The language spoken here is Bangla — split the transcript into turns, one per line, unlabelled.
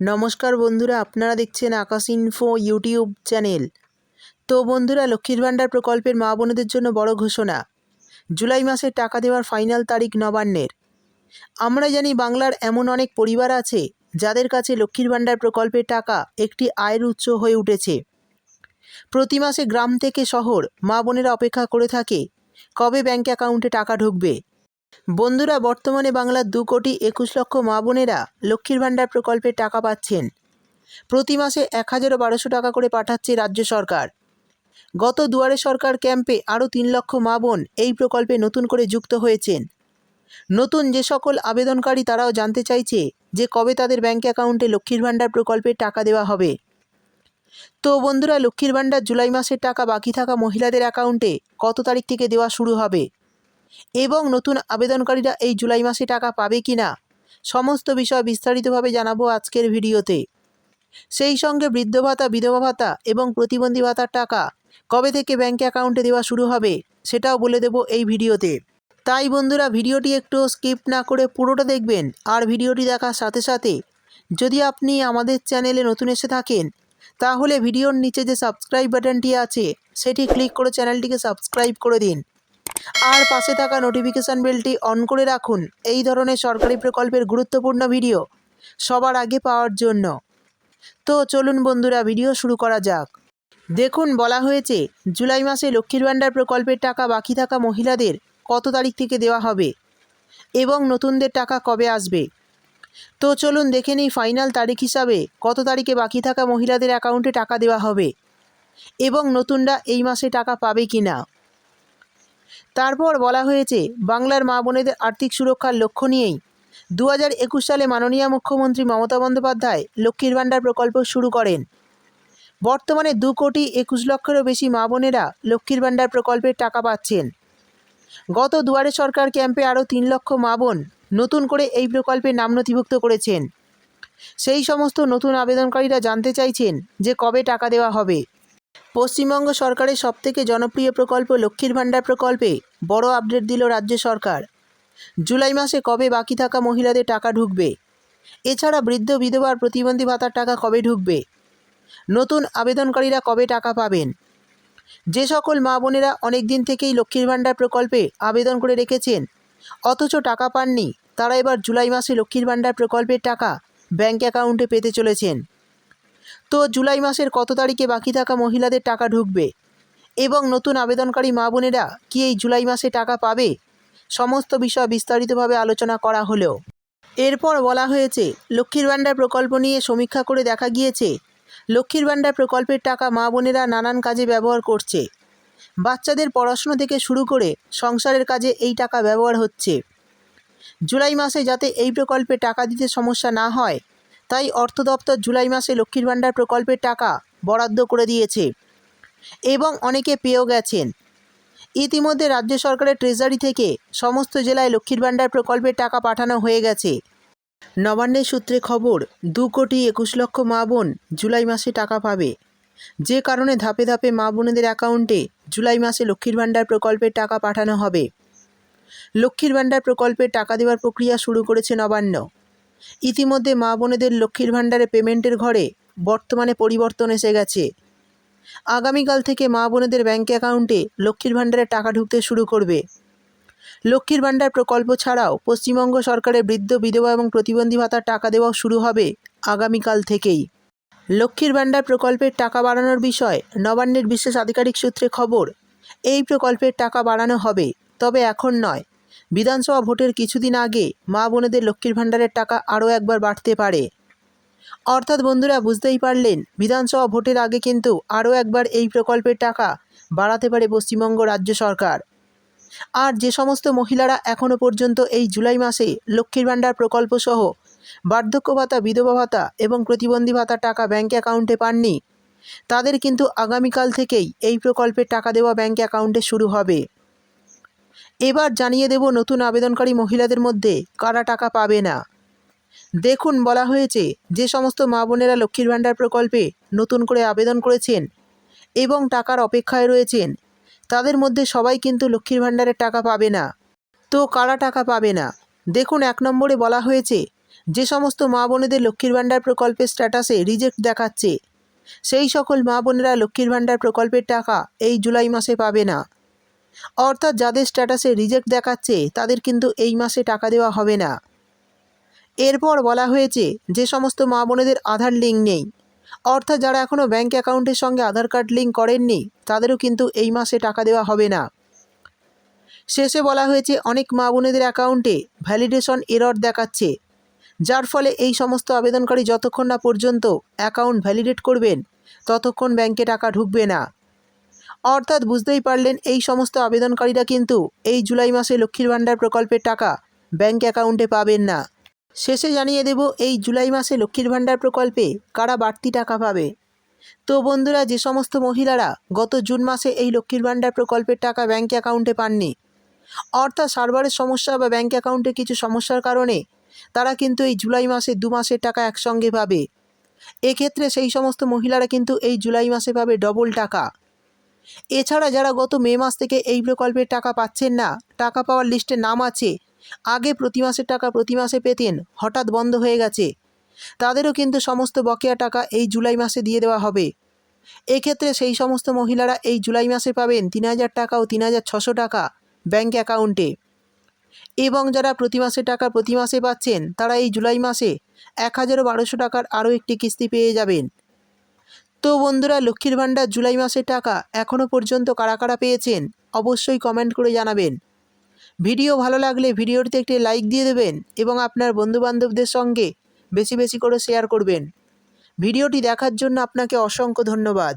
নমস্কার বন্ধুরা, আপনারা দেখছেন আকাশ ইনফো ইউটিউব চ্যানেল তো বন্ধুরা, লক্ষ্মীর ভাণ্ডার প্রকল্পের মা বোনদের জন্য বড় ঘোষণা। জুলাই মাসে টাকা দেওয়ার ফাইনাল তারিখ নবান্নের। আমরা জানি বাংলার এমন অনেক পরিবার আছে, যাদের কাছে লক্ষ্মীর ভাণ্ডার প্রকল্পের টাকা একটি আয়ের উৎস হয়ে উঠেছে। প্রতি মাসে গ্রাম থেকে শহর মা বোনেরা অপেক্ষা করে থাকে, কবে ব্যাঙ্ক অ্যাকাউন্টে টাকা ঢুকবে। বন্ধুরা, বর্তমানে বাংলার দু কোটি একুশ লক্ষ মা বোনেরা লক্ষ্মীর ভাণ্ডার প্রকল্পের টাকা পাচ্ছেন। প্রতি মাসে এক হাজারও বারোশো টাকা করে পাঠাচ্ছে রাজ্য সরকার। গত দুয়ারে সরকার ক্যাম্পে আরও তিন লক্ষ মা বোন এই প্রকল্পে নতুন করে যুক্ত হয়েছেন। নতুন যে সকল আবেদনকারী তারাও জানতে চাইছে যে কবে তাদের ব্যাঙ্ক অ্যাকাউন্টে লক্ষ্মীর ভাণ্ডার প্রকল্পের টাকা দেওয়া হবে। তো বন্ধুরা, লক্ষ্মীর ভাণ্ডার জুলাই মাসের টাকা বাকি থাকা মহিলাদের অ্যাকাউন্টে কত তারিখ থেকে দেওয়া শুরু হবে? এবং নতুন আবেদনকারীরা এই জুলাই মাসে টাকা পাবে কি না? সমস্ত বিষয় বিস্তারিতভাবে জানাব আজকের ভিডিওতে। সেই সঙ্গে বৃদ্ধ ভাতা, বিধবা ভাতা এবং প্রতিবন্ধী ভাতার টাকা কবে থেকে ব্যাঙ্ক অ্যাকাউন্টে দেওয়া শুরু হবে সেটাও বলে দেব এই ভিডিওতে। তাই বন্ধুরা ভিডিওটি একটু স্কিপ না করে পুরোটা দেখবেন আর ভিডিওটি দেখার সাথে সাথে যদি আপনি আমাদের চ্যানেলে নতুন এসে থাকেন, তাহলে ভিডিওর নিচে যে সাবস্ক্রাইব বাটনটি আছে, সেটি ক্লিক করে চ্যানেলটিকে সাবস্ক্রাইব করে দিন। আর পাশে থাকা নোটিফিকেশান বেলটি অন করে রাখুন। এই ধরনের সরকারি প্রকল্পের গুরুত্বপূর্ণ ভিডিও সবার আগে পাওয়ার জন্য। তো চলুন বন্ধুরা ভিডিও শুরু করা যাক। দেখুন, বলা হয়েছে, জুলাই মাসে লক্ষ্মীর ভাণ্ডার প্রকল্পের টাকা বাকি থাকা মহিলাদের কত তারিখ থেকে দেওয়া হবে এবং নতুনদের টাকা কবে আসবে? তো চলুন দেখে নিই ফাইনাল তারিখ হিসাবে কত তারিখে বাকি থাকা মহিলাদের অ্যাকাউন্টে টাকা দেওয়া হবে এবং নতুনরা এই মাসে টাকা পাবে কি না তারপর বলা হয়েছে, বাংলার মা বোনেদের আর্থিক সুরক্ষার লক্ষ্য নিয়েই দু একুশ সালে মাননীয় মুখ্যমন্ত্রী মমতা বন্দ্যোপাধ্যায় লক্ষ্মীর ভাণ্ডার প্রকল্প শুরু করেন। বর্তমানে দু কোটি একুশ লক্ষেরও বেশি মা বোনেরা লক্ষ্মীর ভাণ্ডার প্রকল্পের টাকা পাচ্ছেন। গত দুয়ারে সরকার ক্যাম্পে আরও তিন লক্ষ মা বোন নতুন করে এই প্রকল্পে নাম নথিভুক্ত করেছেন। সেই সমস্ত নতুন আবেদনকারীরা জানতে চাইছেন যে কবে টাকা দেওয়া হবে। পশ্চিমবঙ্গ সরকারের সবথেকে জনপ্রিয় প্রকল্প লক্ষ্মীর ভাণ্ডার প্রকল্পে বড় আপডেট দিল রাজ্য সরকার। জুলাই মাসে কবে বাকি থাকা মহিলাদের টাকা ঢুকবে? এছাড়া বৃদ্ধ বিধবার প্রতিবন্ধী ভাতার টাকা কবে ঢুকবে? নতুন আবেদনকারীরা কবে টাকা পাবেন? যে সকল মা বোনেরা অনেক দিন থেকেই লক্ষ্মীর ভাণ্ডার প্রকল্পে আবেদন করে রেখেছেন, অথচ টাকা পাননি, তারা এবার জুলাই মাসে লক্ষ্মীর ভাণ্ডার প্রকল্পের টাকা ব্যাঙ্ক অ্যাকাউন্টে পেতে চলেছেন। তো জুলাই মাসের কত তারিখে বাকি থাকা মহিলাদের টাকা ঢুকবে? এবং নতুন আবেদনকারী মা বোনেরা কি এই জুলাই মাসে টাকা পাবে? সমস্ত বিষয় বিস্তারিতভাবে আলোচনা করা হলেও এরপর বলা হয়েছে, লক্ষ্মীর ভাণ্ডার প্রকল্প নিয়ে সমীক্ষা করে দেখা গিয়েছে, লক্ষ্মীর ভাণ্ডার প্রকল্পের টাকা মা বোনেরা নানান কাজে ব্যবহার করছে। বাচ্চাদের পড়াশুনো থেকে শুরু করে সংসারের কাজে এই টাকা ব্যবহার হচ্ছে। জুলাই মাসে যাতে এই প্রকল্পে টাকা দিতে সমস্যা না হয় তাই অর্থ দপ্তর জুলাই মাসে লক্ষ্মীর ভাণ্ডার প্রকল্পের টাকা বরাদ্দ করে দিয়েছে এবং অনেকে পেয়েও গেছেন। ইতিমধ্যে রাজ্য সরকারের ট্রেজারি থেকে সমস্ত জেলায় লক্ষ্মীর ভাণ্ডার প্রকল্পের টাকা পাঠানো হয়ে গেছে। নবান্নের সূত্রে খবর, দু কোটি একুশ লক্ষ মা বোন জুলাই মাসে টাকা পাবে। যে কারণে ধাপে ধাপে মা বোনেদের অ্যাকাউন্টে জুলাই মাসে লক্ষ্মীর ভাণ্ডার প্রকল্পের টাকা পাঠানো হবে। লক্ষ্মীর ভাণ্ডার প্রকল্পের টাকা দেওয়ার প্রক্রিয়া শুরু করেছে নবান্ন। ইতিমধ্যে মা বোনেদের লক্ষ্মীর ভাণ্ডারে পেমেন্টের ঘরে বর্তমানে পরিবর্তন এসে গেছে। আগামীকাল থেকে মা বোনেদের ব্যাঙ্ক অ্যাকাউন্টে লক্ষ্মীর ভাণ্ডারে টাকা ঢুকতে শুরু করবে। লক্ষ্মীর ভাণ্ডার প্রকল্প ছাড়াও পশ্চিমবঙ্গ সরকারের বৃদ্ধ, বিধবা এবং প্রতিবন্ধী ভাতার টাকা দেওয়াও শুরু হবে আগামীকাল থেকেই। লক্ষ্মীর ভাণ্ডার প্রকল্পের টাকা বাড়ানোর বিষয় নবান্নের বিশেষ আধিকারিক সূত্রে খবর, এই প্রকল্পের টাকা বাড়ানো হবে, তবে এখন নয়। বিধানসভা ভোটের কিছুদিন আগে মা বোনেদের লক্ষ্মীর ভাণ্ডারের টাকা আরও একবার বাড়তে পারে। অর্থাৎ বন্ধুরা, বুঝতেই পারলেন, বিধানসভা ভোটের আগে কিন্তু আরও একবার এই প্রকল্পের টাকা বাড়াতে পারে পশ্চিমবঙ্গ রাজ্য সরকার। আর যে সমস্ত মহিলারা এখনও পর্যন্ত এই জুলাই মাসে লক্ষ্মীর ভাণ্ডার প্রকল্প সহ বার্ধক্য ভাতা, বিধবা ভাতা এবং প্রতিবন্ধী ভাতার টাকা ব্যাঙ্ক অ্যাকাউন্টে পাননি, তাদের কিন্তু আগামীকাল থেকেই এই প্রকল্পের টাকা দেওয়া ব্যাঙ্ক অ্যাকাউন্টে শুরু হবে। এবার জানিয়ে দেব নতুন আবেদনকারী মহিলাদের মধ্যে কারা টাকা পাবে না। দেখুন, বলা হয়েছে যে সমস্ত মা বোনেরা লক্ষ্মীর ভাণ্ডার প্রকল্পে নতুন করে আবেদন করেছেন এবং টাকার অপেক্ষায় রয়েছেন। তাদের মধ্যে সবাই কিন্তু লক্ষ্মীর ভাণ্ডারের টাকা পাবে না। তো কারা টাকা পাবে না? দেখুন, এক নম্বরে বলা হয়েছে যে সমস্ত মা বোনেদের লক্ষ্মীর ভাণ্ডার প্রকল্পের স্ট্যাটাসে রিজেক্ট দেখাচ্ছে। সেই সকল মা বোনেরা লক্ষ্মীর ভাণ্ডার প্রকল্পের টাকা এই জুলাই মাসে পাবে না। অর্থাৎ যাদের স্ট্যাটাসে রিজেক্ট দেখাচ্ছে, তাদের কিন্তু এই মাসে টাকা দেওয়া হবে না। এরপর বলা হয়েছে যে সমস্ত মা বোনেদের আধার লিঙ্ক নেই। অর্থাৎ যারা এখনও ব্যাঙ্ক অ্যাকাউন্টের সঙ্গে আধার কার্ড লিঙ্ক করেননি, তাদেরও কিন্তু এই মাসে টাকা দেওয়া হবে না। শেষে বলা হয়েছে অনেক মা বোনেদের অ্যাকাউন্টে ভ্যালিডেশন এরর দেখাচ্ছে। যার ফলে এই সমস্ত আবেদনকারী যতক্ষণ না পর্যন্ত অ্যাকাউন্ট ভ্যালিডেট করবেন, ততক্ষণ ব্যাংকে টাকা ঢুকবে না। অর্থাৎ বুঝতেই পারলেন এই সমস্ত আবেদনকারীরা কিন্তু এই জুলাই মাসে লক্ষ্মীর ভাণ্ডার প্রকল্পের টাকা ব্যাংক অ্যাকাউন্টে পাবেন না। শেষে জানিয়ে দেব, এই জুলাই মাসে লক্ষ্মীর ভাণ্ডার প্রকল্পে কারা বাড়তি টাকা পাবে? তো বন্ধুরা, যে সমস্ত মহিলারা গত জুন মাসে এই লক্ষ্মীর ভাণ্ডার প্রকল্পের টাকা ব্যাংক অ্যাকাউন্টে পাননি, অর্থাৎ সার্ভারের সমস্যা বা ব্যাংক অ্যাকাউন্টে কিছু সমস্যার কারণে তারা কিন্তু এই জুলাই মাসে দু মাসের টাকা একসঙ্গে পাবে। এক্ষেত্রে সেই সমস্ত মহিলারা কিন্তু এই জুলাই মাসে পাবে ডবল টাকা। এছাড়া যারা গত মে মাস থেকে এই প্রকল্পের টাকা পাচ্ছেন না, টাকা পাওয়ার লিস্টে নাম আছে। আগে প্রতি মাসের টাকা প্রতি মাসে পেতেন, হঠাৎ বন্ধ হয়ে গেছে। তাদেরও কিন্তু সমস্ত বকেয়া টাকা এই জুলাই মাসে দিয়ে দেওয়া হবে। এক্ষেত্রে সেই সমস্ত মহিলারা এই জুলাই মাসে পাবেন তিন হাজার টাকা ও তিন হাজার ছশো টাকা ব্যাঙ্ক অ্যাকাউন্টে। এবং যারা প্রতি মাসে টাকা প্রতি মাসে পাচ্ছেন, তারা এই জুলাই মাসে এক হাজারও বারোশো টাকার আরও একটি কিস্তি পেয়ে যাবেন। তো বন্ধুরা, লক্ষ্মীর ভাণ্ডার জুলাই মাসের টাকা এখনও পর্যন্ত কারা কারা পেয়েছেন অবশ্যই কমেন্ট করে জানাবেন। ভিডিও ভালো লাগলে ভিডিওটিতে একটি লাইক দিয়ে দেবেন এবং আপনার বন্ধুবান্ধবদের সঙ্গে বেশি বেশি করে শেয়ার করবেন। ভিডিওটি দেখার জন্য আপনাকে অসংখ্য ধন্যবাদ।